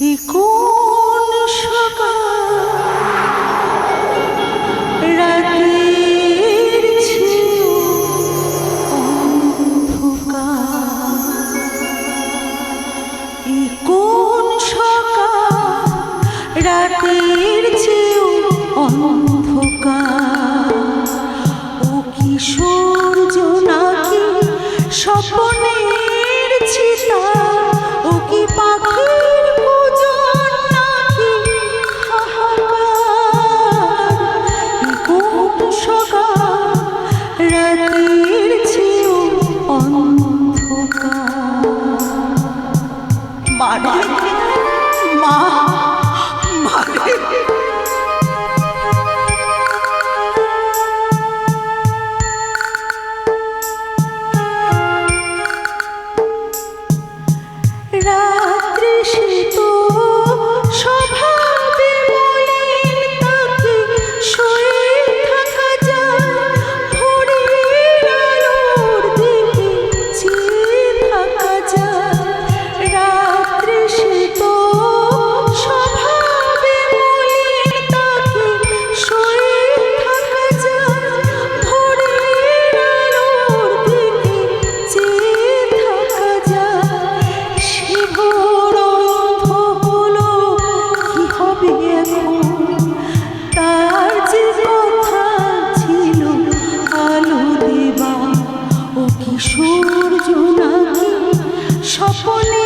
কোন সকাল? রাতের অন্ধকার। কোন সকাল? রাতের চেয়েও অন্ধকার। সকাল রাতের চেয়েও অন্ধকার। মা সূর্য নাকি সপনে